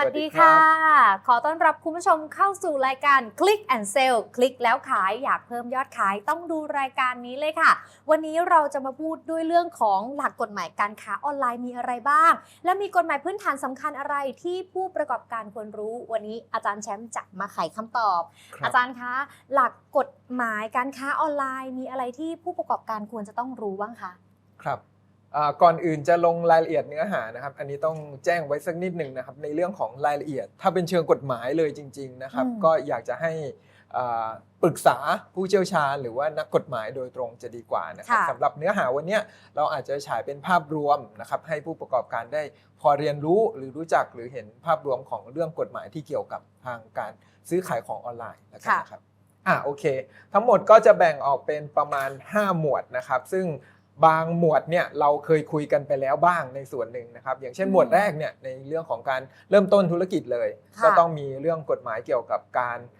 วัสดีค่ะ ขอต้อนรับคุณผู้ชมเข้าสู่รายการ Click and Sell คลิกแล้วขายอยากเพิ่มยอดขายต้องดูรายการนี้เลยค่ะ วันนี้เราจะมาพูดด้วยเรื่องของหลักกฎหมายการค้าออนไลน์มีอะไรบ้าง และมีกฎหมายพื้นฐานสำคัญอะไรที่ผู้ประกอบการควรรู้ วันนี้อาจารย์แชมป์จะมาไขคำตอบครับอาจารย์คะ หลักกฎหมายการค้าออนไลน์มีอะไรที่ผู้ประกอบการควรจะต้องรู้บ้างคะครับอ่า ก่อนอื่นจะลงรายละเอียดเนื้อหานะครับ อันนี้ต้องแจ้งไว้สักนิดหนึ่งนะครับในเรื่องของรายละเอียด ถ้าเป็นเชิงกฎหมายเลยจริง ๆนะครับอืมก็อยากจะให้อ่าปรึกษาผู้เชี่ยวชาญ หรือว่านักกฎหมายโดยตรงจะดีกว่านะครับค่ะสำหรับเนื้อหาวันเนี้ยเราอาจจะฉายเป็นภาพรวมนะครับให้ผู้ประกอบการได้พอเรียนรู้หรือรู้จักหรือเห็นภาพรวมของเรื่องกฎหมายที่เกี่ยวกับทางการซื้อขายของออนไลน์แล้วกันนะครับอะโอเค ทั้งหมดก็จะแบ่งออกเป็นประมาณ 5 หมวดนะครับ ซึ่ง บางหมวดเนี่ยเราเคยคุยกันไปแล้วบ้างในส่วนหนึ่งนะครับ อย่างเช่นอืมหมวดแรกเนี่ยในเรื่องของการเริ่มต้นธุรกิจเลยค่ะก็ต้องมีเรื่องกฎหมายเกี่ยวกับการอ่า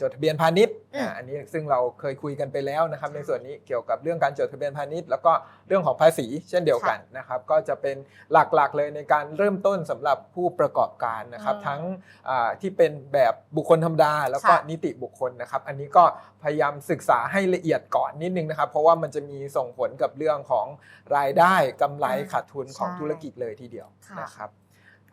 จดทะเบียนพาณิชย์อืมอ่าอันนี้ซึ่งเราเคยคุยกันไปแล้วนะครับค่ะในส่วนนี้เกี่ยวกับเรื่องการจดทะเบียนพาณิชย์ แล้วก็เรื่องของภาษีเช่นเดียวกันนะครับก็จะเป็นหลักๆเลยในการเริ่มต้นสำหรับผู้ประกอบการนะครับอืมทั้งอ่าที่เป็นแบบบุคคลธรรมดา แล้วก็ค่ะนิติบุคคลนะครับ อันนี้ก็พยายามศึกษาให้ละเอียดก่อนนิดนึงนะครับ เพราะว่ามันจะมีส่งผลกับเรื่องของรายได้กำไรอ่าขาดทุนของใช่ธุรกิจเลยทีเดียวค่ะนะครับ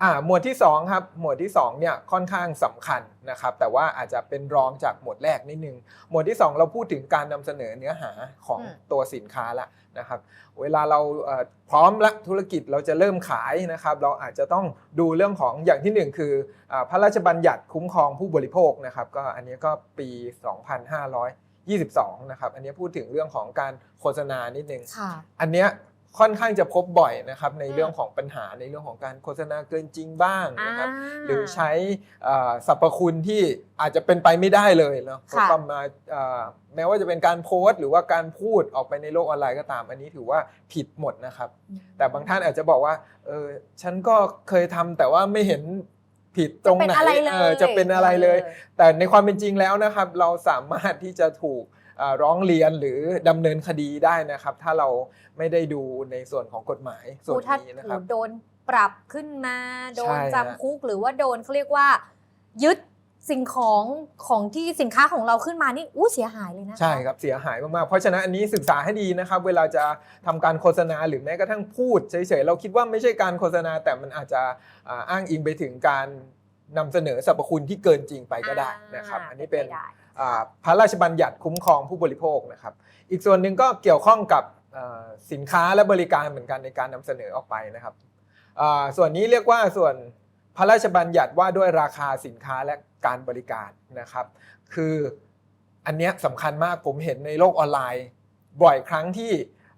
อ่าหมวดที่2ครับหมวดที่2เนี่ยค่อนข้างสำคัญนะครับแต่ว่าอาจจะเป็นรองจากหมวดแรกนิดนึงหมวดที่ 2 เราพูดถึงการนำเสนอเนื้อหาของอืมตัวสินค้าละนะครับเวลาเราเอ่อพร้อมละธุรกิจเราจะเริ่มขายนะครับเราอาจจะต้องดูเรื่องของอย่างที่หนึ่งคืออาพระราชบัญญัติคุ้มครองผู้บริโภคนะครับก็อันนี้ก็ปี 2522 นะครับ อันนี้พูดถึงเรื่องของการโฆษณานิดนึงค่ะอันเนี้ย ค่อนข้างจะพบบ่อยนะครับในอืมเรื่องของปัญหาในเรื่องของการโฆษณาเกินจริงบ้างนะครับอ่าหรือใช้เอ่อสรรพคุณที่อาจจะเป็นไปไม่ได้เลยเนาะค่ะก็มาเอ่อแม้ว่าจะเป็นการโพสต์ หรือว่าการพูดออกไปในโลกออนไลน์ก็ตาม อันนี้ถือว่าผิดหมดนะครับ แต่บางท่านอาจจะบอกว่าเออฉันก็เคยทำแต่ว่าไม่เห็นผิดตรงไหนจะเป็นอะไรเลยออจะเป็นอะไรเลยออแต่ในความเป็นจริงแล้วนะครับ เราสามารถที่จะถูกเอ่อ ร้องเรียนหรือดำเนินคดีได้นะครับ ถ้าเราไม่ได้ดูในส่วนของกฎหมายส่วนผู้ถ้านี้นะครับโดนปรับขึ้นมา โดนใช่ฮะจำคุกหรือว่าโดนเขาเรียกว่า ยึดสิ่งของของที่สินค้าของเราขึ้นมานี่อู้เสียหายเลยนะคะใช่ครับเสียหายมากๆเพราะฉะนั้นอันนี้ศึกษาให้ดีนะครับ เวลาจะทำการโฆษณาหรือแม้กระทั่งพูดเฉยๆเราคิดว่าไม่ใช่การโฆษณา แต่มันอาจจะอ่าอ้างอิงไปถึงการนำเสนอสรรพคุณที่เกินจริงไปก็ได้นะครับ อันนี้เป็นไได้อ่า พระราชบัญญัติคุ้มครองผู้บริโภคนะครับ อีกส่วนหนึ่งก็เกี่ยวข้องกับเอ่อสินค้าและบริการเหมือนกันในการนำเสนอออกไปนะครับอ่าส่วนนี้เรียกว่าส่วนพระราชบัญญัติว่าด้วยราคาสินค้าและการบริการนะครับ คืออันเนี้ยสำคัญมากผมเห็นในโลกออนไลน์ บ่อยครั้งที่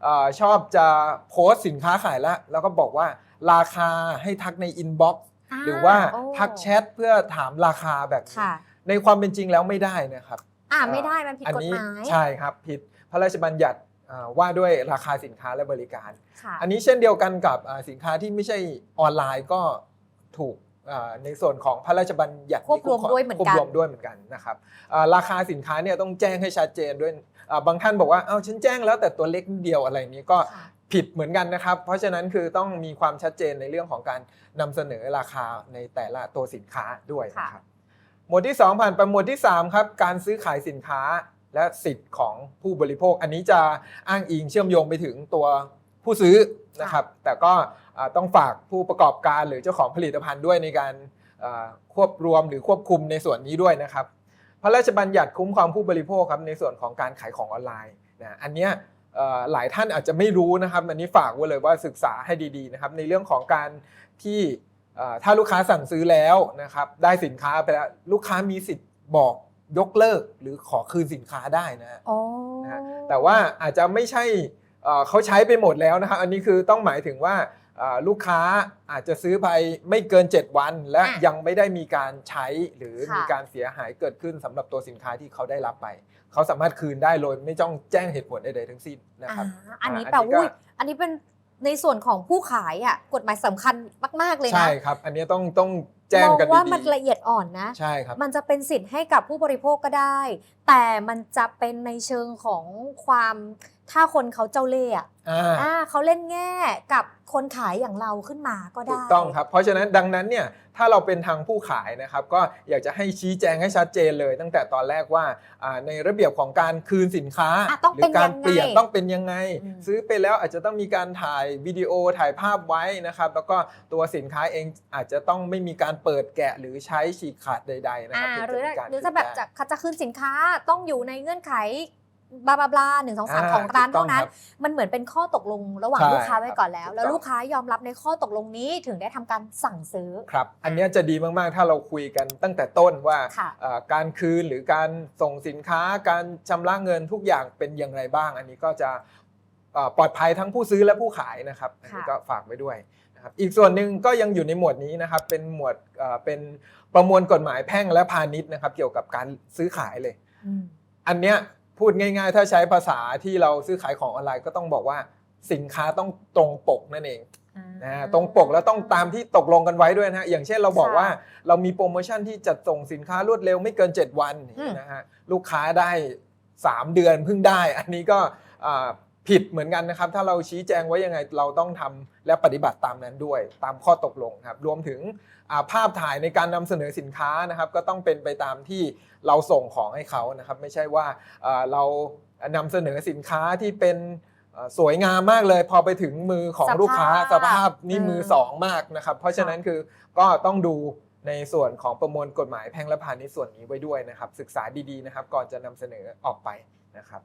เอ่อชอบจะโพสต์สินค้าขายแล้วแล้วก็บอกว่าราคาให้ทักในอินบ็อกซ์หรือว่าโอ้ทักแชทเพื่อถามราคาแบบนี้ค่ะ ในความเป็นจริงแล้วไม่ได้นะครับ อ่าไม่ได้มันผิดอันกฎนี้หมายใช่ครับผิดพระราชบัญญัติอ่าว่าด้วยราคาสินค้าและบริการ ค่ะอันนี้เช่นเดียวกันกับอ่าสินค้าที่ไม่ใช่ออนไลน์ก็ถูกอ่าในส่วนของพระราชบัญญัติควบรวมด้วยเหมือนกัน ควบรวมด้วยเหมือนกันนะครับอ่าราคาสินค้าเนี่ยต้องแจ้งให้ชัดเจนด้วยอ่าบางท่านบอกว่าเอ้าฉันแจ้งแล้วแต่ตัวเล็กนิดเดียวอะไรนี้ก็ ค่ะ ผิดเหมือนกันนะครับ เพราะฉะนั้นคือต้องมีความชัดเจนในเรื่องของการนำเสนอราคาในแต่ละตัวสินค้าด้วยนะครับ หมวดที่ 2 ผ่านไปหมวดที่3ครับการซื้อขายสินค้าและสิทธิ์ของผู้บริโภค อันนี้จะอ้างอิงเชื่อมโยงไปถึงตัวผู้ซื้อนะครับ แต่ก็ต้องฝากผู้ประกอบการหรือเจ้าของผลิตภัณฑ์ด้วยในการควบรวมหรือควบคุมในส่วนนี้ด้วยนะครับ พระราชบัญญัติคุ้มครองผู้บริโภคครับในส่วนของการขายของออนไลน์นะอันเนี้ยหลายท่านอาจจะไม่รู้นะครับ อันนี้ฝากไว้เลยว่าศึกษาให้ดีๆนะครับ ในเรื่องของการที่ ถ้าลูกค้าสั่งซื้อแล้วนะครับได้สินค้าไปแล้วลูกค้ามีสิทธิ์บอกยกเลิกหรือขอคืนสินค้าได้นะฮะโอ้นะฮะแต่ว่าอาจจะไม่ใช่เอ่อเขาใช้ไปหมดแล้วนะครับอันนี้คือต้องหมายถึงว่าเอ่อลูกค้าอาจจะซื้อไปไม่เกิน 7 วัน และอะยังไม่ได้มีการใช้หรือค่ะมีการเสียหายเกิดขึ้นสำหรับตัวสินค้าที่เขาได้รับไป เขาสามารถคืนได้โดยไม่ต้องแจ้งเหตุผลใดๆทั้งสิ้นนะครับอ่าอันนี้อ่าแปลอันนี้ก็ว่าอันนี้เป็น ในส่วนของผู้ขายอะกฎหมายสำคัญมาก ๆ เลยนะ ใช่ครับ อันนี้ต้องต้องแจ้งมองกันว่าดีมันละเอียดอ่อนนะๆใช่ครับ มันจะเป็นสิทธิ์ให้กับผู้บริโภคก็ได้ แต่มันจะเป็นในเชิงของความ ถ้าคนเขาเจ้าเล่ห์อะอ่า อ่าเขาเล่นแง่กับคนขายอย่างเราขึ้นมาก็ได้ ถูกต้องครับ เพราะฉะนั้นดังนั้นเนี่ยถ้าเราเป็นทางผู้ขายนะครับ ก็อยากจะให้ชี้แจงให้ชัดเจนเลย ตั้งแต่ตอนแรกว่าอ่าในระเบียบของการคืนสินค้าอะต้องหรืเป็นการยังไงเปลี่ยนต้องเป็นยังไง อืม ซื้อไปแล้วอาจจะต้องมีการถ่ายวิดีโอถ่ายภาพไว้นะครับแล้วก็ตัวสินค้าเองอาจจะต้องไม่มีการเปิดแกะหรือใช้ฉีกขาดใด ๆ นะคอ่ารับถึงหรือมีการหรือจะแบบคืนจะได้จะคืนสินค้าต้องอยู่ในเงื่อนไข บลาบลาบลาหนึ่งสองสามอ่าของร้านถูกต้อเท่างนั้นครับมันเหมือนเป็นข้อตกลงระหว่างใช่ลูกค้าไว้ก่อนแล้วครับแล้วถูกต้องลูกค้ายอมรับในข้อตกลงนี้ถึงได้ทำการสั่งซื้อครับ อันเนี้ยจะดีมากๆ ถ้าเราคุยกันตั้งแต่ต้นว่าค่ะเอ่อการคืนหรือการส่งสินค้า การชำระเงินทุกอย่างเป็นอย่างไรบ้าง อันนี้ก็จะเอ่อปลอดภัยทั้งผู้ซื้อและผู้ขายนะครับอันนี้ค่ะก็ฝากไว้ด้วยนะครับอีกส่วนหนึ่งก็ยังอยู่ในหมวดนี้นะครับ เป็นหมวดเอ่อเป็นประมวลกฎหมายแพ่งและพาณิชย์นะครับ เกี่ยวกับการซื้อขายเลยอืมอันเนี้ย พูดง่ายๆ ถ้าใช้ภาษาที่เราซื้อขายของออนไลน์ก็ต้องบอกว่าสินค้าต้องตรงปกนั่นเองนะฮะตรงปกแล้วต้องตามที่ตกลงกันไว้ด้วยนะฮะอย่างเช่นเราบอกค่ะว่าเรามีโปรโมชั่นที่จัดส่งสินค้ารวดเร็วไม่เกิน 7 วันอืมนะฮะลูกค้าได้ 3 เดือนเพิ่งได้ อันนี้ก็อ่า ผิดเหมือนกันนะครับ ถ้าเราชี้แจงไว้ยังไงเราต้องทำและปฏิบัติตามนั้นด้วย ตามข้อตกลงครับรวมถึงอ่าภาพถ่ายในการนำเสนอสินค้านะครับ ก็ต้องเป็นไปตามที่เราส่งของให้เขานะครับ ไม่ใช่ว่าอ่าเรานำเสนอสินค้าที่เป็นอ่าสวยงามมากเลย พอไปถึงมือของสภาพลูกค้าสภาพนี่เออมือสองมากนะครับ เพราะฉะนั้นคือก็ต้องดูในส่วนของประมวลกฎหมายแพ่งและพาณิชย์ส่วนนี้ไว้ด้วยนะครับ ศึกษาดีๆนะครับ ก่อนจะนำเสนอออกไปนะครับ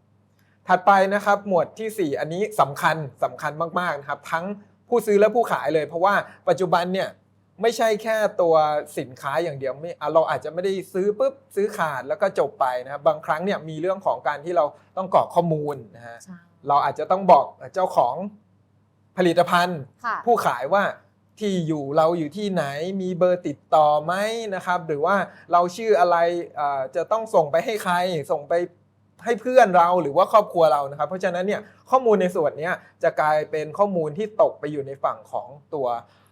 ถัดไปนะครับหมวดทีสี่4 อันนี้สำคัญสำคัญมากๆนะครับทั้งผู้ซื้อและผู้ขายเลย เพราะว่าปัจจุบันเนี่ยไม่ใช่แค่ตัวสินค้าอย่างเดียวไม่อะเราอาจจะไม่ได้ซื้อปุ๊บซื้อขาดแล้วก็จบไปนะครับบางครั้งเนี่ยมีเรื่องของการที่เราต้องกรอกข้อมูลนะฮะใช่เราอาจจะต้องบอกเจ้าของผลิตภัณฑ์ค่ะผู้ขายว่าที่อยู่เราอยู่ที่ไหนมีเบอร์ติดต่อไหมนะครับ หรือว่าเราชื่ออะไรเอ่อจะต้องส่งไปให้ใครส่งไป ให้เพื่อนเราหรือว่าครอบครัวเรานะครับ เพราะฉะนั้นเนี่ยข้อมูลในส่วนเนี้ยจะกลายเป็นข้อมูลที่ตกไปอยู่ในฝั่งของตัว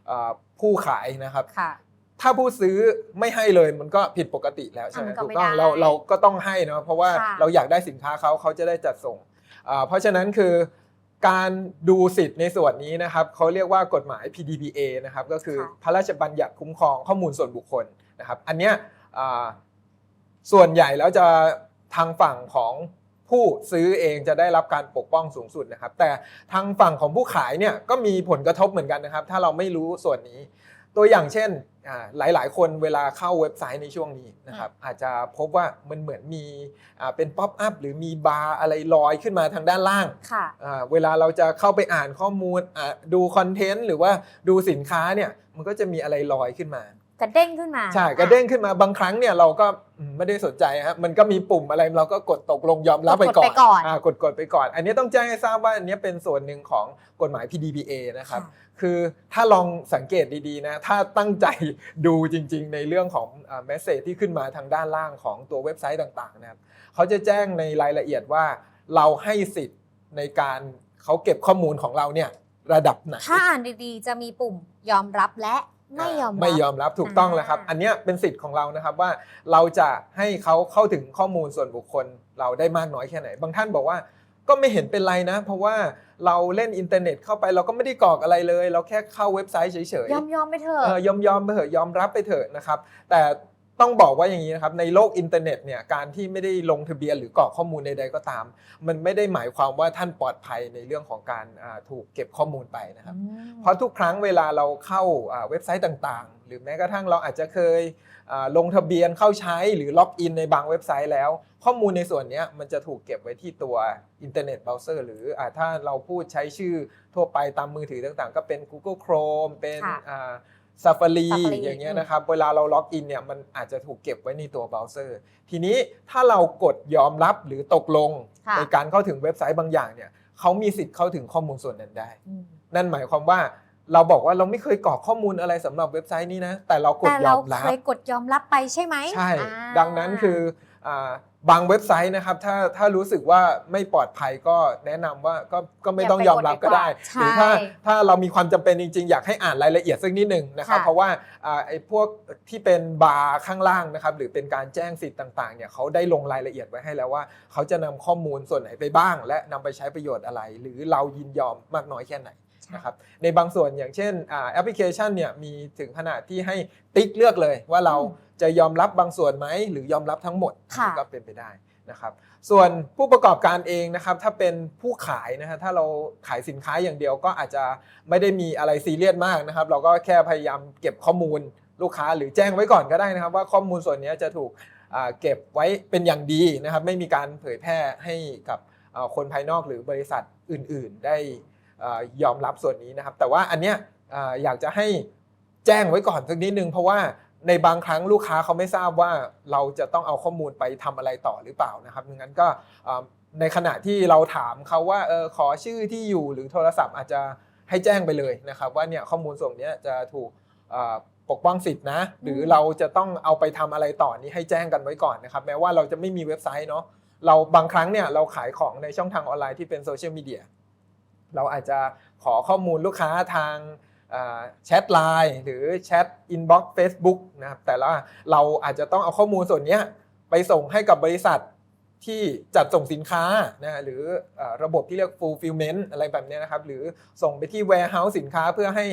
เอ่อผู้ขายนะครับค่ะถ้าผู้ซื้อไม่ให้เลยมันก็ผิดปกติแล้วใช่ไหมอะมันก็ถูกไม่ต้องได้เราเราก็ต้องให้เนาะเพราะว่าค่ะเราอยากได้สินค้าเขาเขาจะได้จัดส่งอ่าเพราะฉะนั้นคือการดูสิทธิ์ในส่วนนี้นะครับเขาเรียกว่ากฎหมาย PDPA นะครับก็คือพระราชบัญญัติคุ้มครองข้อมูลส่วนบุคคลนะครับ อันเนี้ยอ่าส่วนใหญ่แล้วจะ ทางฝั่งของผู้ซื้อเองจะได้รับการปกป้องสูงสุดนะครับ แต่ทางฝั่งของผู้ขายเนี่ยก็มีผลกระทบเหมือนกันนะครับ ถ้าเราไม่รู้ส่วนนี้ ตัวอย่างเช่นอ่าหลายๆคนเวลาเข้าเว็บไซต์ในช่วงนี้นะครับ อาจจะพบว่ามันเหมือนมีอ่าเป็นป๊อปอัพหรือมีบาร์อะไรลอยขึ้นมาทางด้านล่างค่ะอ่าเวลาเราจะเข้าไปอ่านข้อมูลอ่าดูคอนเทนต์หรือว่าดูสินค้าเนี่ยมันก็จะมีอะไรลอยขึ้นมา กระเด้งขึ้นมาใช่กระเด้งขึ้นมาบางครั้งเนี่ยเราก็อืมไม่ได้สนใจครับมันก็มีปุ่มอะไรเราก็กดตกลงยอมรับไปก่อนกดไปก่อนากดกดไปก่อน อันนี้ต้องแจ้งให้ทราบว่าอันนี้เป็นส่วนหนึ่งของกฎหมาย PDPA นะครับค่ะคือถ้าลองสังเกตดีๆนะ ถ้าตั้งใจดูจริงๆ ในเรื่องของเมสเซจที่ขึ้นมาทางด้านล่างของตัวเว็บไซต์ต่างๆนะครับเขาจะแจ้งในรายละเอียดว่าเราให้สิทธิ์ในการเขาเก็บข้อมูลของเราเนี่ยระดับไหนถ้าอ่านดีๆ จะมีปุ่มยอมรับและ ไม่ยอมรับไม่ยอมรับถูกต้องแล้วครับอ่าอันเนี้ยเป็นสิทธิ์ของเรานะครับว่าเราจะให้เขาเข้าถึงข้อมูลส่วนบุคคลเราได้มากน้อยแค่ไหน บางท่านบอกว่าก็ไม่เห็นเป็นไรนะ เพราะว่าเราเล่นอินเทอร์เน็ตเข้าไปเราก็ไม่ได้กรอกอะไรเลย เราแค่เข้าเว็บไซต์เฉยๆ ยอมยอมไปเถเออะอยอมยอมไปเถอะยอมรับไปเถอะนะครับ แต่ ต้องบอกว่าอย่างนี้นะครับในโลกอินเทอร์เน็ตเนี่ยการที่ไม่ได้ลงทะเบียนหรือกรอกข้อมูลใดๆก็ตาม มันไม่ได้หมายความว่าท่านปลอดภัยในเรื่องของการอ่าถูกเก็บข้อมูลไปนะครับ เพราะทุกครั้งเวลาเราเข้าอ่าเว็บไซต์ต่างๆ หรือแม้กระทั่งเราอาจจะเคยอ่าลงทะเบียนเข้าใช้หรือล็อกอินในบางเว็บไซต์แล้ว ข้อมูลในส่วนเนี้ยมันจะถูกเก็บไว้ที่ตัวอินเทอร์เน็ตเบราว์เซอร์หรืออาถ้าเราพูดใช้ชื่อทั่วไปตามมือถือต่างๆ ก็เป็น Google Chrome เป็น ค่ะอ่า Safari Safari อย่างเงี้ยอืมนะครับ เวลาเราล็อกอินเนี่ยมันอาจจะถูกเก็บไว้ในตัวเบราว์เซอร์ทีนี้ถ้าเรากดยอมรับหรือตกลง ค่ะ ในการเข้าถึงเว็บไซต์บางอย่างเนี่ยเขามีสิทธิ์เข้าถึงข้อมูลส่วนนั้นได้ อืม นั่นหมายความว่าเราบอกว่าเราไม่เคยกรอกข้อมูลอะไรสำหรับเว็บไซต์นี้นะ แต่เรากดแต่ยเราอมรับ เคยกดยอมรับไปใช่ไหมใช่ อ่า ดังนั้นคืออ่า บางเว็บไซต์นะครับถ้าถ้ารู้สึกว่าไม่ปลอดภัยก็แนะนำว่าก็ก็ไม่ต้องยอมรับก็ได้ใช่หรือถ้าถ้าเรามีความจำเป็นจริง ๆ อยากให้อ่านรายละเอียดสักนิดหนึ่งนะครับค่ะเพราะว่าอ่าไอ้พวกที่เป็นบาร์ข้างล่างนะครับหรือเป็นการแจ้งสิทธิ์ต่างๆเนี่ยเขาได้ลงรายละเอียดไว้ให้แล้วว่า เขาจะนำข้อมูลส่วนไหนไปบ้าง และนำไปใช้ประโยชน์อะไร หรือเรายินยอมมากน้อยแค่ไหนนะครับในบางส่วนอย่างเช่นอ่าแอปพลิเคชันเนี่ยมีถึงขนาดที่ให้ติ๊กเลือกเลยว่าเราอืม จะยอมรับบางส่วนไหมหรือยอมรับทั้งหมดค่ะก็เป็นไปได้นะครับส่วนผู้ประกอบการเองนะครับถ้าเป็นผู้ขายนะฮะถ้าเราขายสินค้าอย่างเดียวก็อาจจะไม่ได้มีอะไรซีเรียสมากนะครับ เราก็แค่พยายามเก็บข้อมูลลูกค้าหรือแจ้งไว้ก่อนก็ได้นะครับ ว่าข้อมูลส่วนนี้จะถูกอ่าเก็บไว้เป็นอย่างดีนะครับ ไม่มีการเผยแพร่ให้กับอ่าคนภายนอกหรือบริษัทอื่น ๆ ได้เอ่อยอมรับส่วนนี้นะครับ แต่ว่าอันเนี้ยเอ่ออยากจะให้แจ้งไว้ก่อนสักนิดนึงเพราะว่า ในบางครั้งลูกค้าเขาไม่ทราบว่าเราจะต้องเอาข้อมูลไปทำอะไรต่อหรือเปล่านะครับดังนั้นก็เอ่อในขณะที่เราถามเขาว่าเออขอชื่อที่อยู่หรือโทรศัพท์อาจจะให้แจ้งไปเลยนะครับ ว่าเนี่ยข้อมูลส่วนเนี้ยจะถูกเอ่อปกป้องสิทธินะ หรือเราจะต้องเอาไปทำอะไรต่อนี้ให้แจ้งกันไว้ก่อนนะครับแม้ว่าเราจะไม่มีเว็บไซต์เนาะเราบางครั้งเนี่ยเราขายของในช่องทางออนไลน์ที่เป็นโซเชียลมีเดียเราอาจจะขอข้อมูลลูกค้าทาง แชทไลน์หรือแชทอินบ็อกซ์เฟซบุ๊กนะครับแต่ละเราอาจจะต้องเอาข้อมูลส่วนนี้ไปส่งให้กับบริษัทที่จัดส่งสินค้านะหรืออระบบที่เรียก fulfillment อะไรแบบนี้นะครับ หรือส่งไปที่ warehouse สินค้าเพื่อให้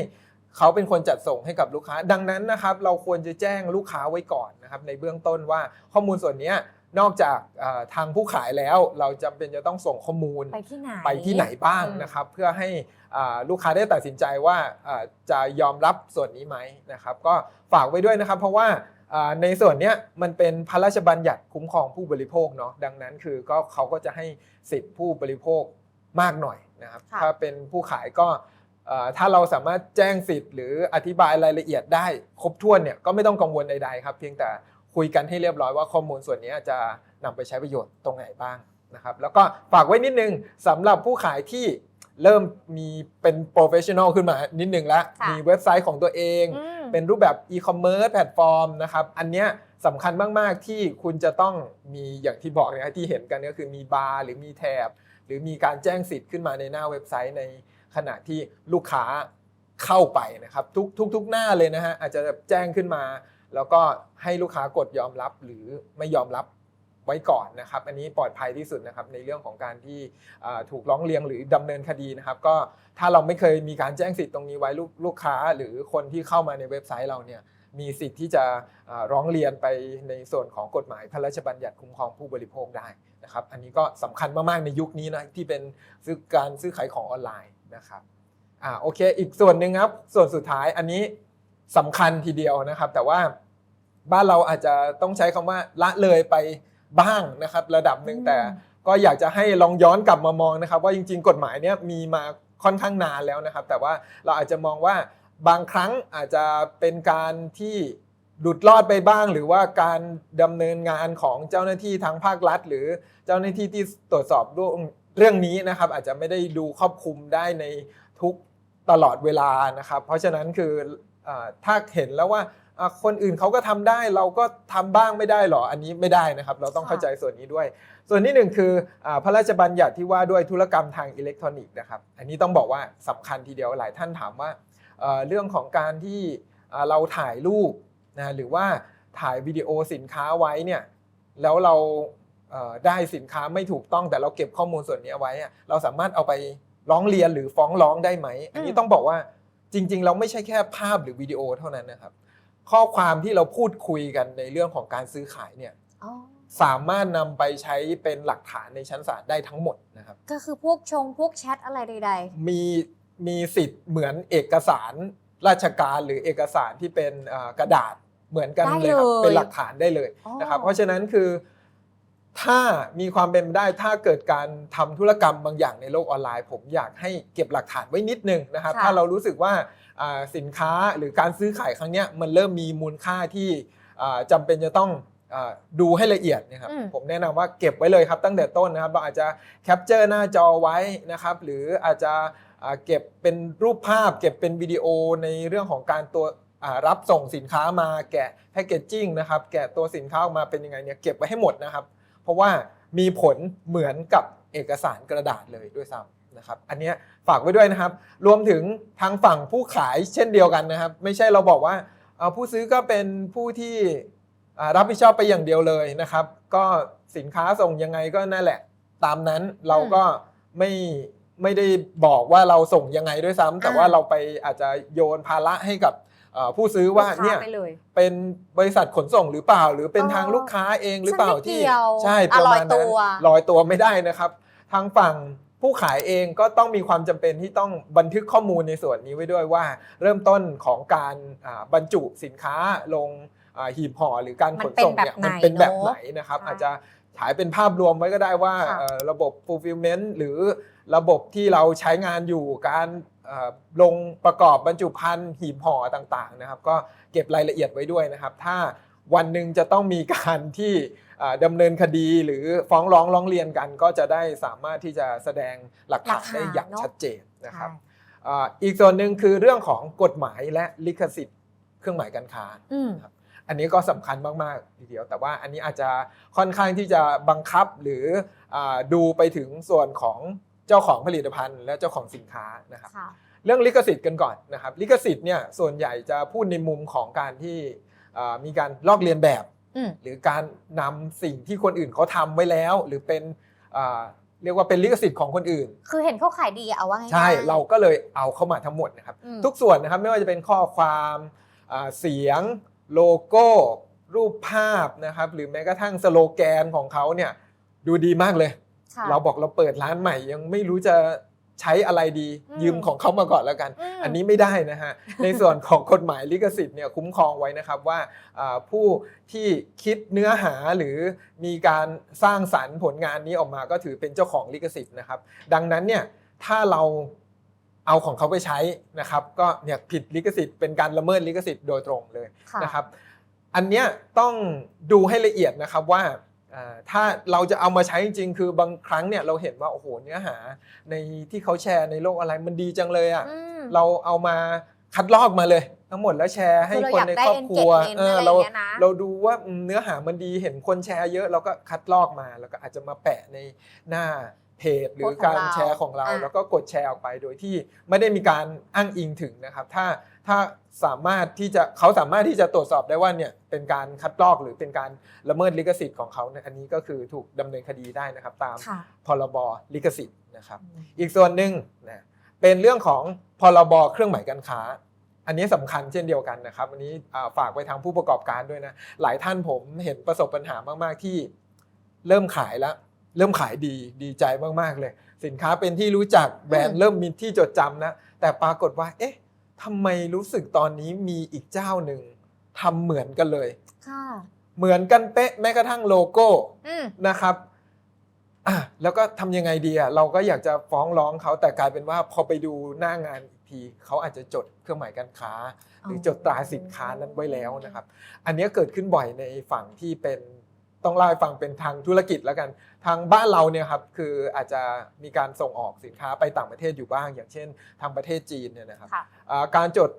เขาเป็นคนจัดส่งให้กับลูกค้า ดังนั้นนะครับ เราควรจะแจ้งลูกค้าไว้ก่อนนะครับ ในเบื้องต้นว่าข้อมูลส่วนนี้ นอกจากเอ่อทางผู้ขายแล้วเราจำเป็นจะต้องส่งข้อมูลไปที่ไหนไปที่ไหนบ้างอืมนะครับ เพื่อให้อ่าลูกค้าได้ตัดสินใจว่าอ่าจะยอมรับส่วนนี้ไหมนะครับ ก็ฝากไว้ด้วยนะครับ เพราะว่าอ่าในส่วนเนี้ยมันเป็นพระราชบัญญัติคุ้มครองผู้บริโภคเนาะดังนั้นคือก็เขาก็จะให้สิทธิผู้บริโภคมากหน่อยนะครับค่ะถ้าเป็นผู้ขายก็เอ่อถ้าเราสามารถแจ้งสิทธิ์หรืออธิบายรายละเอียดได้ครบถ้วนเนี่ยก็ไม่ต้องกังวลใดๆครับ เพียงแต่ คุยกันให้เรียบร้อยว่าข้อมูลส่วนนี้จะนำไปใช้ประโยชน์ตรงไหนบ้างนะครับ แล้วก็ฝากไว้นิดนึงสำหรับผู้ขายที่เริ่มมีเป็นโปรเฟชชั่นอลขึ้นมานิดนึงแล้วค่ะมีเว็บไซต์ของตัวเองอืมเป็นรูปแบบอีคอมเมิร์ซแพลตฟอร์มนะครับ อันเนี้ยสำคัญมาก ๆ ที่คุณจะต้องมีอย่างที่บอกนะที่เห็นกันก็คือมีบาร์หรือมีแถบหรือมีการแจ้งสิทธิ์ขึ้นมาในหน้าเว็บไซต์ในขณะที่ลูกค้าเข้าไปนะครับ ทุกทุกทุกหน้าเลยนะฮะอาจจะแจ้งขึ้นมา แล้วก็ให้ลูกค้ากดยอมรับหรือไม่ยอมรับไว้ก่อนนะครับ อันนี้ปลอดภัยที่สุดนะครับในเรื่องของการที่ถูกร้องเรียนหรือดำเนินคดีนะครับ ก็ถ้าเราไม่เคยมีการแจ้งสิทธิ์ตรงนี้ไว้ลูกลูกค้า หรือคนที่เข้ามาในเว็บไซต์เราเนี่ยมีสิทธิ์ที่จะร้องเรียนไปในส่วนของกฎหมายพระราชบัญญัติคุ้มครองผู้บริโภคได้นะครับ อันนี้ก็สำคัญมากๆในยุคนี้นะที่เป็นซื้อการซื้อขายของออนไลน์นะครับอ่าโอเค อีกส่วนหนึ่งครับ ส่วนสุดท้ายอันนี้ สำคัญทีเดียวนะครับ แต่ว่าบ้านเราอาจจะต้องใช้คำว่าละเลยไปบ้างนะครับ ระดับหนึ่งอืมแต่ก็อยากจะให้ลองย้อนกลับมามองนะครับ ว่าจริง ๆ กฎหมายเนี่ยมีมาค่อนข้างนานแล้วนะครับ แต่ว่าเราอาจจะมองว่าบางครั้งอาจจะเป็นการที่หลุดรอดไปบ้าง หรือว่าการดำเนินงานของเจ้าหน้าที่ทางภาครัฐ หรือเจ้าหน้าที่ที่ตรวจสอบเรื่องเรื่องนี้นะครับ อาจจะไม่ได้ดูครอบคลุมได้ในทุกตลอดเวลานะครับ เพราะฉะนั้นคืออา ถ้าเห็นแล้วว่าอะคนอื่นเขาก็ทำได้เราก็ทำบ้างไม่ได้หรออันนี้ไม่ได้นะครับ เราต้องเข้าใจส่วนนี้ด้วย ส่วนที่หนึ่งคืออาพระราชบัญญัติที่ว่าด้วยธุรกรรมทางอิเล็กทรอนิกส์นะครับ อันนี้ต้องบอกว่าสำคัญทีเดียวหลายท่านถามว่าเอ่อเรื่องของการที่อ่าเราถ่ายรูปนะหรือว่าถ่ายวิดีโอสินค้าไว้เนี่ยแล้วเราเอ่อได้สินค้าไม่ถูกต้องแต่เราเก็บข้อมูลส่วนนี้เอาไว้อะเราสามารถเอาไปร้องเรียนหรือฟ้องร้องได้ไหม อันนี้ต้องบอกว่า จริง ๆ เราไม่ใช่แค่ภาพหรือวิดีโอเท่านั้นนะครับ ข้อความที่เราพูดคุยกันในเรื่องของการซื้อขายเนี่ยอ๋อสามารถนำไปใช้เป็นหลักฐานในชั้นศาลได้ทั้งหมดนะครับ ก็คือพวกชงพวกแชทอะไรใด มีมีสิทธิ์เหมือนเอกสารราชการหรือเอกสารที่เป็นเอ่อกระดาษเหมือนกันเลยครับเป็นหลักฐานได้เลย ๆอ๋อ นะครับเพราะฉะนั้นคือ ถ้ามีความเป็นไปได้ถ้าเกิดการทำธุรกรรมบางอย่างในโลกออนไลน์ ผมอยากให้เก็บหลักฐานไว้นิดนึงนะครับค่ะถ้าเรารู้สึกว่าอ่าสินค้าหรือการซื้อขายครั้งเนี้ยมันเริ่มมีมูลค่าที่อ่าจำเป็นจะต้องอ่าดูให้ละเอียดเนะครับอืมผมแนะนำว่าเก็บไว้เลยครับตั้งแต่ต้นนะครับเราอาจจะแคปเจอร์หน้าจอไว้นะครับ หรืออาจจะอ่าเก็บเป็นรูปภาพ เก็บเป็นวิดีโอในเรื่องของการตัวอ่ารับส่งสินค้ามาแกะแพคเกจจิ้งนะครับ แกะตัวสินค้าออกมาเป็นยังไงเนี่ยเก็บไว้ให้หมดนะครับเพ ราะว่ามีผลเหมือนกับเอกสารกระดาษเลยด้วยซ้ำนะครับ อันนี้ฝากไว้ด้วยนะครับ รวมถึงทางฝั่งผู้ขายเช่นเดียวกันนะครับ ไม่ใช่เราบอกว่าผู้ซื้อก็เป็นผู้ที่รับผิดชอบไปอย่างเดียวเลยนะครับ ก็สินค้าส่งยังไงก็นั่นแหละ ตามนั้นเราก็ไม่ไม่ได้บอกว่าเราส่งยังไงด้วยซ้ำแต่ว่าเราไปอาจจะโยนภาระให้กับ ผู้ซื้อว่าลูกค้เนี่ยไปเลยเป็นบริษัทขนส่งหรือเปล่า หรือเป็นเออทางลูกค้าเองหรือเปล่าฉันไม่ที่เกี่ยวใช่อะประมาณลอยตันั้นวลอยตัวไม่ได้นะครับ ทางฝั่งผู้ขายเองก็ต้องมีความจำเป็นที่ต้องบันทึกข้อมูลในส่วนนี้ไว้ด้วยว่า เริ่มต้นของการอ่าบรรจุสินค้าลงอ่าหีบห่อหรือการขนส่งเนี่ยมัมันนเป็เป็นนแบแบบบไหไหนนนะครับใช่อาจจะฉายเป็นภาพรวมไว้ก็ได้ว่าค่ะเอ่อระบบ fulfillment หรือระบบที่เราใช้งานอยู่การเอ่อ ลงประกอบบรรจุภัณฑ์หีบห่อต่างๆนะครับ ก็เก็บรายละเอียดไว้ด้วยนะครับ ถ้าวันหนึ่งจะต้องมีการที่เอ่อดำเนินคดีหรือฟ้องร้องร้องเรียนกัน ก็จะได้สามารถที่จะแสดงหลักฐานได้อย่างหลักฐานเนอะชัดเจนนะครับใช่อ่าอีกส่วนหนึ่งคือเรื่องของกฎหมายและลิขสิทธิ์เครื่องหมายการค้าอืมอันนี้ก็สำคัญมากๆทีเดียว แต่ว่าอันนี้อาจจะค่อนข้างที่จะบังคับหรืออาดูไปถึงส่วนของ เจ้าของผลิตภัณฑ์ และเจ้าของสินค้านะครับ ค่ะ เรื่องลิขสิทธิ์กันก่อนนะครับ ลิขสิทธิ์เนี่ยส่วนใหญ่จะพูดในมุมของการที่อ่ามีการลอกเลียนแบบ อืม หรือการนำสิ่งที่คนอื่นเขาทำไว้แล้ว หรือเป็นอ่าเรียกว่าเป็นลิขสิทธิ์ของคนอื่น คือเห็นเขาขายดีอะเอาว่าง่ายๆใช่เราก็เลยเอาเข้ามาทั้งหมดนะครับ อืมทุกส่วนนะครับไม่ว่าจะเป็นข้อความอ่าเสียงโลโก้ รูปภาพนะครับ หรือแม้กระทั่งสโลแกนของเขาเนี่ยดูดีมากเลยค่ะ เราบอกเราเปิดร้านใหม่ยังไม่รู้จะใช้อะไรดีอืมยืมของเขามาก่อนแล้วกันมอันนี้ไม่ได้นะฮะ ในส่วนของกฎหมายลิขสิทธิ์เนี่ยคุ้มครองไว้นะครับว่าอ่าผู้ที่คิดเนื้อหาหรือมีการสร้างสรรค์ผลงานนี้ออกมาก็ถือเป็นเจ้าของลิขสิทธิ์นะครับ ดังนั้นเนี่ยถ้าเราเอาของเขาไปใช้นะครับ ก็เนี่ยผิดลิขสิทธิ์เป็นการละเมิดลิขสิทธิ์โดยตรงเลยค่ะนะครับ อันเนี้ยต้องดูให้ละเอียดนะครับว่าอ่า ถ้าเราจะเอามาใช้จริงๆคือบางครั้งเนี่ยเราเห็นว่าโอ้โหเนื้อหา ในที่เขาแชร์ในโลกออนไลน์มันดีจังเลยอะอืมเราเอามาคัดลอกมาเลย ทั้งหมดแล้วแชร์ให้คือเราคนอยากในได้ครอบครัว engagement เอออะไรเราเงี้ยนะเราดูว่าอืมเนื้อหามันดีเห็นคนแชร์เยอะเราก็คัดลอกมา แล้วก็อาจจะมาแปะในหน้าเพจหรือการแชร์ของเราอะแล้วก็กดแชร์ออกไปโดยที่ไม่ได้มีการอ้างอิงถึงนะครับ ถ้า ถ้าสามารถที่จะเขาสามารถที่จะตรวจสอบได้ว่าเนี่ยเป็นการคัดลอกหรือเป็นการละเมิดลิขสิทธิ์ของเขาเนี่ยอันนี้ก็คือถูกดำเนินคดีได้นะครับ ตามค่ะพรบลิขสิทธิ์นะครับ อีกส่วนหนึ่งนะเป็นเรื่องของพรบเครื่องหมายการค้า อันนี้สำคัญเช่นเดียวกันนะครับอันนี้อ่าฝากไปทางผู้ประกอบการด้วยนะหลายท่านผมเห็นประสบปัญหามาก ๆ ที่เริ่มขายแล้วเริ่มขายดีดีใจมาก ๆ เลย สินค้าเป็นที่รู้จักแบรนอืด์มเริ่มมีที่จดจำนะแต่ปรากฏว่าเอ๊ะ ทำไมรู้สึกตอนนี้มีอีกเจ้าหนึ่งทำเหมือนกันเลย ค่ะ เหมือนกันเป๊ะแม้กระทั่งโลโก้อืมนะครับอะแล้วก็ทำยังไงดีอะเราก็อยากจะฟ้องร้องเขาแต่กลายเป็นว่าพอไปดูหน้างานอีกทีเขาอาจจะจดเครื่องหมายการค้า หรือจดตราสินค้านั้นไว้แล้วนะครับ อันนี้เกิดขึ้นบ่อยในฝั่งที่เป็น ต้องเล่าให้ฟังเป็นทางธุรกิจแล้วกัน ทางบ้านเราเนี่ยครับคืออาจจะมีการส่งออกสินค้าไปต่างประเทศอยู่บ้าง อย่างเช่น ทางประเทศจีนเนี่ยนะครับค่ะอ่าการจด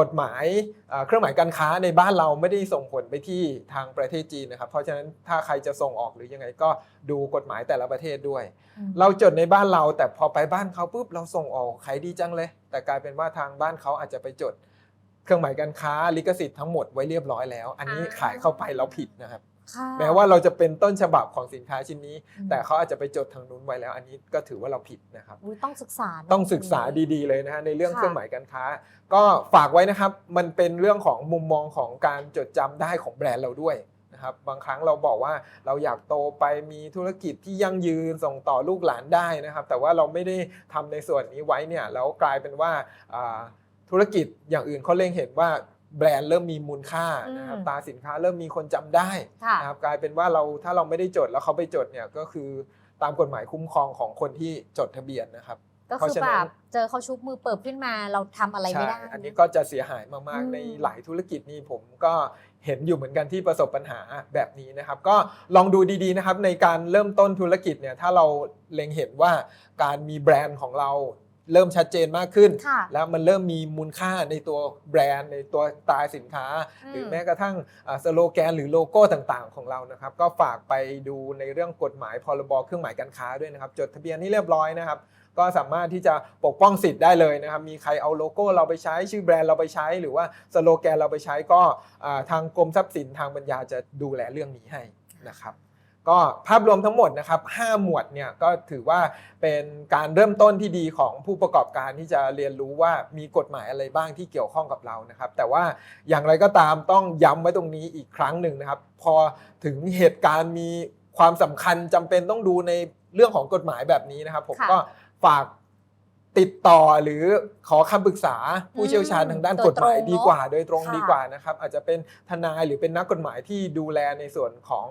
กฎหมายอ่าเครื่องหมายการค้าในบ้านเราไม่ได้ส่งผลไปที่ทางประเทศจีนนะครับ เพราะฉะนั้นถ้าใครจะส่งออกหรือยังไงก็ดูกฎหมายแต่ละประเทศด้วยอืมเราจดในบ้านเราแต่พอไปบ้านเขาปุ๊บเราส่งออกขายดีจังเลย แต่กลายเป็นว่าทางบ้านเขาอาจจะไปจด เครื่องหมายการค้าลิขสิทธิ์ทั้งหมดไว้เรียบร้อยแล้ว อันนี้อ่าขายเข้าไปเราผิดนะครับ ค่ะ แม้ว่าเราจะเป็นต้นฉบับของสินค้าชิ้นนี้ อืม แต่เขาอาจจะไปจดทางนู้นไว้แล้ว อันนี้ก็ถือว่าเราผิดนะครับ อุ๊ยต้องศึกษาเนะ ต้องศึกษาดีๆเลยนะฮะในเรื่องค่ะ เครื่องหมายการค้า ก็ฝากไว้นะครับ มันเป็นเรื่องของมุมมองของการจดจำได้ของแบรนด์เราด้วยนะครับบางครั้งเราบอกว่าเราอยากโตไปมีธุรกิจที่ยั่งยืนส่งต่อลูกหลานได้นะครับ แต่ว่าเราไม่ได้ทำในส่วนนี้ไว้เนี่ยแล้วกลายเป็นว่าอ่าธุรกิจอย่างอื่นเขาเล็งเห็นว่า แบรนด์เริ่มมีมูลค่านะครับอืมตราสินค้าเริ่มมีคนจำได้ค่ะนะครับกลายเป็นว่าเราถ้าเราไม่ได้จดแล้วเขาไปจดเนี่ยก็คือตามกฎหมายคุ้มครองของคนที่จดทะเบียนนะครับก็เพราะคือฉะแบนั้นบเจอเขาชุบมือเปิบขึ้นมาเราทำอะไรไม่ได้ใช่อันนี้ะก็จะเสียหายมากอืมๆในหลายธุรกิจนี่ผมก็เห็นอยู่เหมือนกันที่ประสบปัญหาแบบนี้นะครับ ก็ลองดูดีๆนะครับในการเริ่มต้นธุรกิจเนี่ยถ้าเราเล็งเห็นว่าการมีแบรนด์ของเรา เริ่มชัดเจนมากขึ้น ค่ะแล้วมันเริ่มมีมูลค่าในตัวแบรนด์ ในตัวตายสินค้า อืม หรือแม้กระทั่งอ่าสโลแกนหรือโลโก้ต่างๆ ของเรานะครับ ก็ฝากไปดูในเรื่องกฎหมายพรบเครื่องหมายการค้าด้วยนะครับ จดทะเบียนให้เรียบร้อยนะครับ ก็สามารถที่จะปกป้องสิทธิ์ได้เลยนะครับ มีใครเอาโลโก้เราไปใช้ชื่อแบรนด์เราไปใช้ หรือว่าสโลแกนเราไปใช้ก็อ่าทางกรมทรัพย์สินทางปัญญาจะดูแลเรื่องนี้ให้นะครับ ก็ภาพรวมทั้งหมดนะครับ 5 หมวดเนี่ยก็ถือว่าเป็นการเริ่มต้นที่ดีของผู้ประกอบการที่จะเรียนรู้ว่ามีกฎหมายอะไรบ้างที่เกี่ยวข้องกับเรานะครับ แต่ว่าอย่างไรก็ตามต้องย้ำไว้ตรงนี้อีกครั้งหนึ่งนะครับ พอถึงเหตุการณ์มีความสำคัญจำเป็นต้องดูในเรื่องของกฎหมายแบบนี้นะครับ ผมก็ฝาก ติดต่อหรือขอคำปรึกษาผู้เชี่ยวชาญทางด้านกฎหมายดีกว่า โดยตรงดีกว่านะครับ อาจจะเป็นทนายหรือเป็นนักกฎหมายที่ดูแลในส่วนของ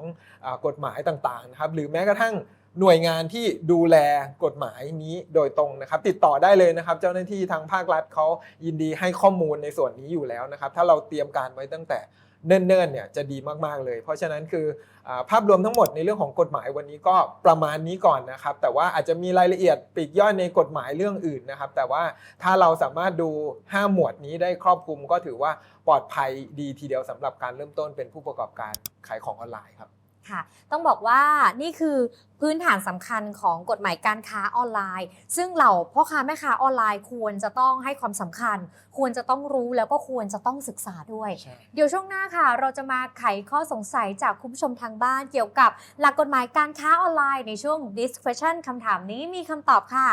กฎหมายต่างๆนะครับหรือแม้กระทั่งหน่วยงานที่ดูแลกฎหมายนี้โดยตรงนะครับ ติดต่อได้เลยนะครับ เจ้าหน้าที่ทางภาครัฐเขายินดีให้ข้อมูลในส่วนนี้อยู่แล้วนะครับ ถ้าเราเตรียมการไว้ตั้งแต่ เนิ่นๆเนี่ยจะดีมากๆเลย เพราะฉะนั้นคืออภาพรวมทั้งหมดในเรื่องของกฎหมายวันนี้ก็ประมาณนี้ก่อนนะครับ แต่ว่าอาจจะมีรายละเอียดปลีกย่อยในกฎหมายเรื่องอื่นนะครับ แต่ว่าถ้าเราสามารถดู 5 หมวดนี้ได้ครอบคลุมก็ถือว่าปลอดภัยดีทีเดียวสำหรับการเริ่มต้นเป็นผู้ประกอบการขายของออนไลน์ครับ ค่ะ ต้องบอกว่านี่คือพื้นฐานสำคัญของกฎหมายการค้าออนไลน์ ซึ่งเราพ่อค้าแม่ค้าออนไลน์ควรจะต้องให้ความสำคัญ ควรจะต้องรู้แล้วก็ควรจะต้องศึกษาด้วย ใช่ เดี๋ยวช่วงหน้าค่ะ เราจะมาไขข้อสงสัยจากคุณผู้ชมทางบ้านเกี่ยวกับ หลักกฎหมายการค้าออนไลน์ในช่วง discussion คำถามนี้มีคำตอบค่ะ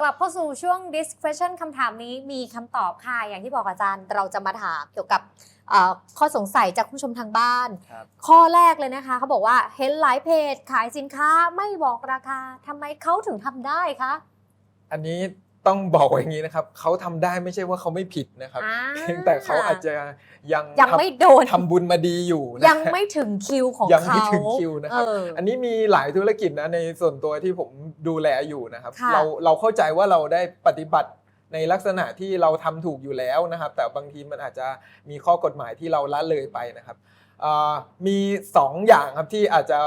กลับเข้าสู่ช่วง discussion คำถามนี้มีคำตอบค่ะ อย่างที่บอกอาจารย์ เราจะมาถามเกี่ยวกับเอ่อข้อสงสัยจากคุณผู้ชมทางบ้านครับข้อแรกเลยนะคะ เขาบอกว่าเห็นหลายเพจขายสินค้าไม่บอกราคาทำไมเขาถึงทำได้คะ อันนี้ ต้องบอกไว้อย่างนี้นะครับเขาทำได้ไม่ใช่ว่าเขาไม่ผิดนะครับอ่าเพียงแต่เขาอาจจะยังยังทำไม่โดนทำบุญมาดีอยู่นะยังไม่ถึงคิวของยังเขาไม่ถึงคิวนะครับเออออันนี้มีหลายธุรกิจนะในส่วนตัวที่ผมดูแลอยู่นะครับค่ะเราเราเข้าใจว่าเราได้ปฏิบัติในลักษณะที่เราทำถูกอยู่แล้วนะครับ แต่บางทีมันอาจจะมีข้อกฎหมายที่เราละเลยไปนะครับอ่ามีสองอย่างครับที่อาจจะ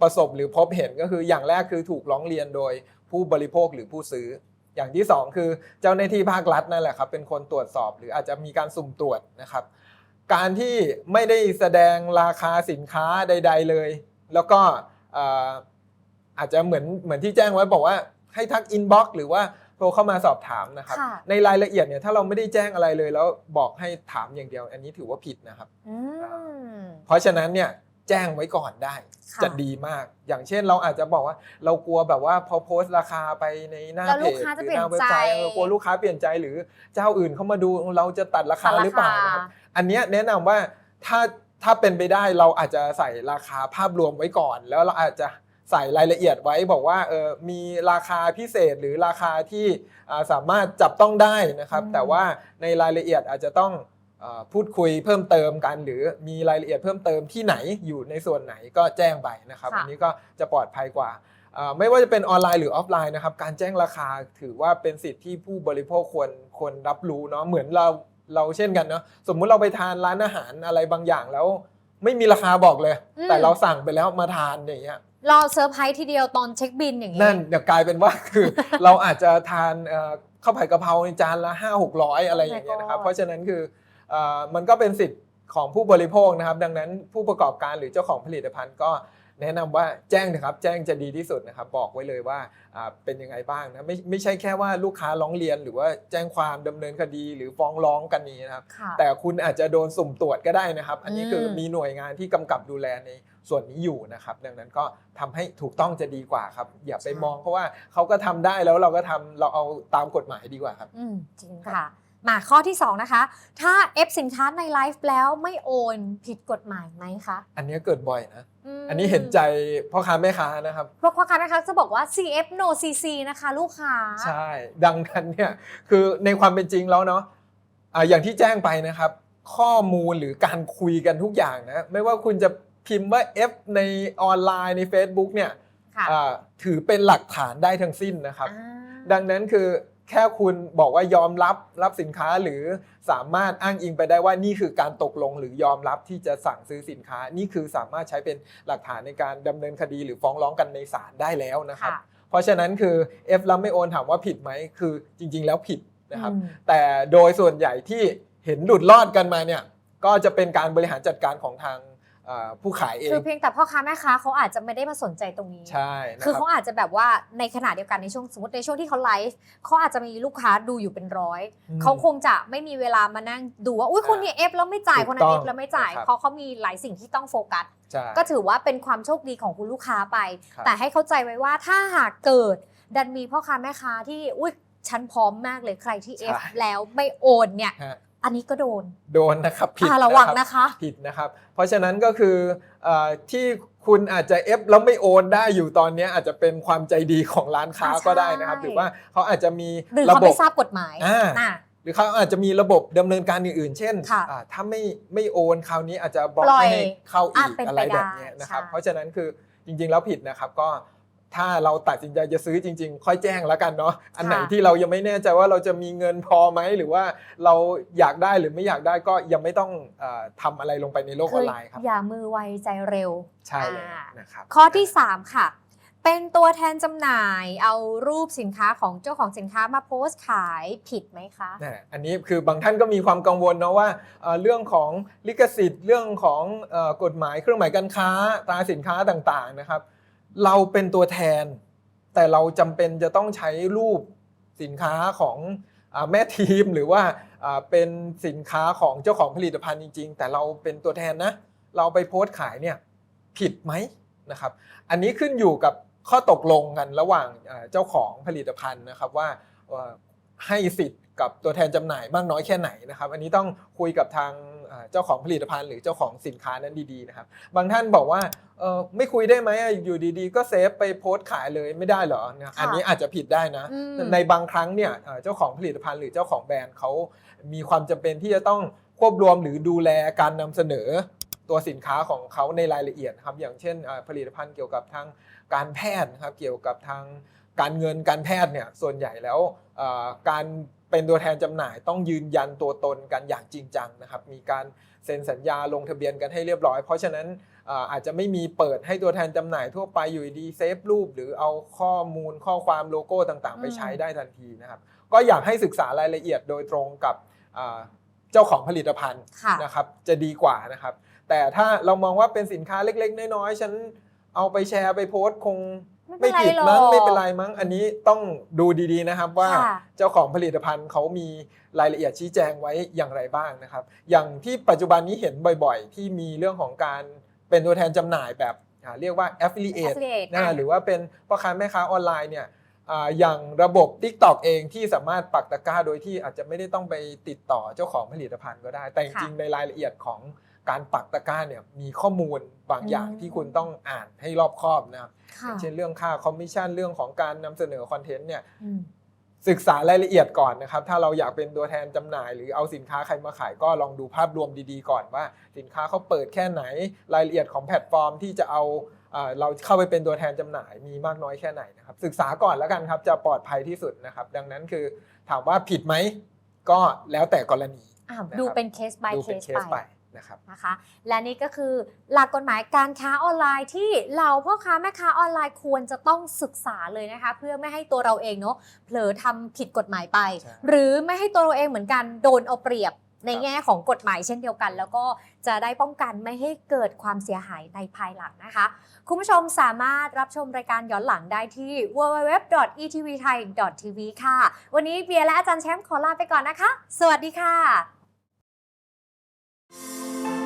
ประสบหรือพบเห็นก็คืออย่างแรกคือถูกร้องเรียนโดยผู้บริโภคหรือผู้ซื้อ อย่างที่สองคือเจ้าหน้าที่ภาครัฐนั่นแหละครับเป็นคนตรวจสอบหรืออาจจะมีการสุ่มตรวจนะครับ การที่ไม่ได้แสดงราคาสินค้าใด ๆเลย แล้วก็เอ่ออาจจะเหมือนเหมือนที่แจ้งไว้บอกว่าให้ทักอินบ็อกซ์หรือว่าโทรเข้ามาสอบถามนะครับค่ะในรายละเอียดเนี่ยถ้าเราไม่ได้แจ้งอะไรเลย แล้วบอกให้ถามอย่างเดียว อันนี้ถือว่าผิดนะครับอืมเพราะฉะนั้นเนี่ย แจ้งไว้ก่อนได้ค่ะจะดีมาก อย่างเช่นเราอาจจะบอกว่า เรากลัวแบบว่าพอโพสต์ราคาไปในหน้าแล้วเพลูกจค้าหจะรือหน้าเปลี่เว็ยนบไซต์ใจเออกลัวลูกค้าเปลี่ยนใจหรือเจ้าอื่นเข้ามาดูเราจะตัดราคาตัดราคาหรือเปล่านะครับอันเนี้ยแนะนำว่าถ้าถ้าเป็นไปได้เราอาจจะใส่ราคาภาพรวมไว้ก่อน แล้วเราอาจจะใส่รายละเอียดไว้บอกว่าเออมีราคาพิเศษหรือราคาที่อ่าสามารถจับต้องได้นะครับอืมแต่ว่าในรายละเอียดอาจจะต้องเอ่อ พูดคุยเพิ่มเติมกัน หรือมีรายละเอียดเพิ่มเติมที่ไหนอยู่ในส่วนไหนก็แจ้งไปนะครับค่ะอันนี้ก็จะปลอดภัยกว่าอ่าไม่ว่าจะเป็นออนไลน์หรือออฟไลน์นะครับการแจ้งราคาถือว่าเป็นสิทธิที่ผู้บริโภคควรควรรับรู้เนาะเหมือนเราเราเช่นกันเนาะสมมุติเราไปทานร้านอาหารอะไรบางอย่างแล้ว ไม่มีราคาบอกเลยอืมแต่เราสั่งไปแล้วมาทานอย่างเงี้ยรอเซอร์ไพรส์ทีเดียวตอนเช็คบินอย่างนี้นั่นเดี๋ยวกลายเป็นว่าคือเราอาจจะทานเอ่อข้าวผัดกะเพราในจานละห้าหกร้อยอะไรอย่างเงี้ยนะครับ Oh my god เพราะฉะนั้นคือเอ่อ มันก็เป็นสิทธิ์ของผู้บริโภคนะครับ ดังนั้นผู้ประกอบการหรือเจ้าของผลิตภัณฑ์ก็แนะนำว่าแจ้งนะครับแจ้งจะดีที่สุดนะครับ บอกไว้เลยว่าอ่าเป็นยังไงบ้างนะไม่ไม่ใช่แค่ว่าลูกค้าร้องเรียนหรือว่าแจ้งความดำเนินคดีหรือฟ้องร้องกันนี้นะครับค่ะแต่คุณอาจจะโดนสุ่มตรวจก็ได้นะครับ อันนี้อืมคือมีหน่วยงานที่กำกับดูแลในส่วนนี้อยู่นะครับ ดังนั้นก็ทำให้ถูกต้องจะดีกว่าครับ อย่าไปมองเพราะว่าเขาก็ทำได้แล้วเราก็ทำเราเอาตามกฎหมายดีกว่าครับอืมจริงค่ะ มาข้อที่ 2 นะคะ ถ้าเอฟสินค้าในไลฟ์แล้วไม่โอนผิดกฎหมายไหมคะ อันนี้เกิดบ่อยนะมอันนี้เห็นใจพ่อค้าแม่ค้านะครับเพราะพ่อค้าแม่ค้าจะบอกว่า CF no CC นะคะ ลูกค้า ใช่ ดังนั้นเนี่ยคือในความเป็นจริงแล้วเนาะอ่าอย่างที่แจ้งไปนะครับ ข้อมูลหรือการคุยกันทุกอย่างนะ ไม่ว่าคุณจะพิมพ์ว่า F ในออนไลน์ใน Facebook เนี่ยค่ะอ่าถือเป็นหลักฐานได้ทั้งสิ้นนะครับอ่าดังนั้นคือ แค่คุณบอกว่ายอมรับรับสินค้าหรือสามารถอ้างอิงไปได้ว่านี่คือการตกลงหรือยอมรับที่จะสั่งซื้อสินค้า นี่คือสามารถใช้เป็นหลักฐานในการดำเนินคดีหรือฟ้องร้องกันในศาลได้แล้วนะครับค่ะเพราะฉะนั้นคือ F รับไม่โอนถามว่าผิดไหมคือจริง ๆ แล้วผิดนะครับอืมแต่โดยส่วนใหญ่ที่เห็นหลุดรอดกันมาเนี่ยก็จะเป็นการบริหารจัดการของทางเอ่อ ผู้ขายเองคือเพียงแต่พ่อค้าแม่ค้าเขาอาจจะไม่ได้มาสนใจตรงนี้ ใช่นะคือรับเขาอาจจะแบบว่าในขณะเดียวกันในช่วงสมมติในช่วงที่เขาไลฟ์เขาอาจจะมีลูกค้าดูอยู่เป็นร้อยอืมเขาคงจะไม่มีเวลามานั่งดูว่าอุ้ยคนนี้เอฟแล้วไม่จ่ายถูกคนนั้นต้เอองฟแล้วไม่จ่ายนะครับเพราะเขามีหลายสิ่งที่ต้องโฟกัสใช่ก็ถือว่าเป็นความโชคดีของคุณลูกค้าไปครับแต่ให้เข้าใจไว้ว่าถ้าหากเกิด ดันมีพ่อค้าแม่ค้าที่อุ้ยฉันพร้อมมากเลยใครที่เอฟใช่แล้วไม่โอนเนี่ยฮะ อันนี้ก็โดน โดนนะครับผิดอ่าระวังรับนะคะผิดนะครับ เพราะฉะนั้นก็คือเออที่คุณอาจจะเอฟแล้วไม่โอนได้อยู่ตอนนี้อาจจะเป็นความใจดีของร้านค้าอ่าใช่ก็ได้นะครับหรือว่าเขาอาจจะมีหรือระเขาบไม่บทราบกฎหมายอ่าอะหรือเขาอาจจะมีระบบดำเนินการอื่นๆ เช่นค่ะอ่าถ้าไม่ไม่โอนคราวนี้อาจจะบล็อกปล่อยไม่ให้เข้าอีอะกเป็นอะไปไรแบบได้เนี้ยนะครับใช่เพราะฉะนั้นคือจริงๆแล้วผิดนะครับก็ ถ้าเราตัดสินใจจะซื้อจริง ๆ ค่อยแจ้งแล้วกันเนาะอันไหนที่เรายังไม่แน่ใจว่าเราจะมีเงินพอไหมหรือว่าเราอยากได้หรือไม่อยากได้ก็ยังไม่ต้องเออทำอะไรลงไปในโลกอคืออนไลน์ครับอย่ามือไวใจเร็วใช่เลยอ่านะครับข้อที่ 3 ค่ะ เป็นตัวแทนจำหน่ายเอารูปสินค้าของเจ้าของสินค้ามาโพสต์ขายผิดไหมคะนะอันนี้คือบางท่านก็มีความกังวลเนาะว่าเอ่อเรื่องของลิขสิทธิ์เรื่องของเอ่อกฎหมายเครื่องหมายการค้าตราสินค้าต่างๆนะครับ เราเป็นตัวแทน แต่เราจำเป็นจะต้องใช้รูปสินค้าของอแม่ทีมหรือว่าเป็นสินค้าของเจ้าของผลิตภัณฑ์จริง ๆ แต่เราเป็นตัวแทนนะ เราไปโพสต์ขายเนี่ยผิดไหมนะครับ อันนี้ขึ้นอยู่กับข้อตกลงกันระหว่างเจ้าของผลิตภัณฑ์นะครับว่า ให้สิทธิ์กับตัวแทนจำหน่ายมากน้อยแค่ไหนนะครับ อันนี้ต้องคุยกับทางเอ่อเจ้าของผลิตภัณฑ์หรือเจ้าของสินค้านั้นดีๆนะครับ บางท่านบอกว่าเออไม่คุยได้ไหมอยู่ดีๆ ก็เซฟไปโพสต์ขายเลยไม่ได้เหรอนะอันนี้อาจจะผิดได้นะอืมในบางครั้งเนี่ยเอ่อเจ้าของผลิตภัณฑ์หรือเจ้าของแบรนด์เขามีความจำเป็นที่จะต้องควบรวมหรือดูแลการนำเสนอตัวสินค้าของเขาในรายละเอียดนะครับอย่างเช่นเอ่อผลิตภัณฑ์เกี่ยวกับทางการแพทย์นะครับเกี่ยวกับทาง การเงินการแพทย์เนี่ยส่วนใหญ่แล้วการเป็นตัวแทนจำหน่ายต้องยืนยันตัวตนกันอย่างจริงจังนะครับมีการเซ็นสัญญาลงทะเบียนกันให้เรียบร้อย เพราะฉะนั้นอาจจะไม่มีเปิดให้ตัวแทนจำหน่ายทั่วไปอยู่ดีเซฟรูป หรือเอาข้อมูลข้อความโลโก้ต่างๆ ไปใช้ได้ทันทีนะครับก็อยากให้ศึกษารายละเอียดโดยตรงกับเจ้าของผลิตภัณฑ์นะครับจะดีกว่านะครับ แต่ถ้าเรามองว่าเป็นสินค้าเล็ก ๆ น้อยๆฉันเอาไปแชร์ไปโพสต์คง ไม่ไม่เป็นไรผิดมั้งหรอกไม่เป็นไรมั้ง อันนี้ต้องดูดีๆนะครับว่าค่ะเจ้าของผลิตภัณฑ์เขามีรายละเอียดชี้แจงไว้อย่างไรบ้างนะครับ อย่างที่ปัจจุบันนี้เห็นบ่อยๆ ที่มีเรื่องของการเป็นตัวแทนจำหน่ายแบบอ่าเรียกว่า affiliate affiliate นะอะหรือว่าเป็นพ่อค้าแม่ค้าออนไลน์เนี่ยอ่าอย่างระบบ TikTok เองที่สามารถปักตะกร้าโดยที่อาจจะไม่ได้ต้องไปติดต่อเจ้าของผลิตภัณฑ์ก็ได้ แต่จริงๆในรายละเอียดของ การปักตะกร้าเนี่ยมีข้อมูลบางอย่างอืมที่คุณต้องอ่านให้รอบคอบนะครับค่ะเช่นเรื่องค่าคอมมิชชั่นเรื่องของการนำเสนอคอนเทนต์เนี่ยอืมศึกษารายละเอียดก่อนนะครับ ถ้าเราอยากเป็นตัวแทนจำหน่าย หรือเอาสินค้าใครมาขายก็ลองดูภาพรวมดีๆก่อนว่า สินค้าเขาเปิดแค่ไหนรายละเอียดของแพลตฟอร์มที่จะเอาเอ่อเราเข้าไปเป็นตัวแทนจำหน่ายมีมากน้อยแค่ไหนนะครับ ศึกษาก่อนแล้วกันครับจะปลอดภัยที่สุดนะครับ ดังนั้นคือถามว่าผิดไหมก็แล้วแต่กรณีอะนะครับดูเป็นเคส by ดูเคเป็นสเคสไปไป นะครับนะคะและนี่ก็คือหลักกฎหมายการค้าออนไลน์ที่เราพ่อค้าแม่ค้าออนไลน์ควรจะต้องศึกษาเลยนะคะเพื่อไม่ให้ตัวเราเองเนาะเผลอทำผิดกฎหมายไปใช่หรือไม่ให้ตัวเราเองเหมือนกันโดนเอาเปรียบในครับแง่ของกฎหมายเช่นเดียวกัน แล้วก็จะได้ป้องกันไม่ให้เกิดความเสียหายในภายหลังนะคะ คุณผู้ชมสามารถรับชมรายการย้อนหลังได้ที่ www.etvthai.tv ค่ะ วันนี้เบียร์และอาจารย์แชมป์ขอลาไปก่อนนะคะ สวัสดีค่ะ Música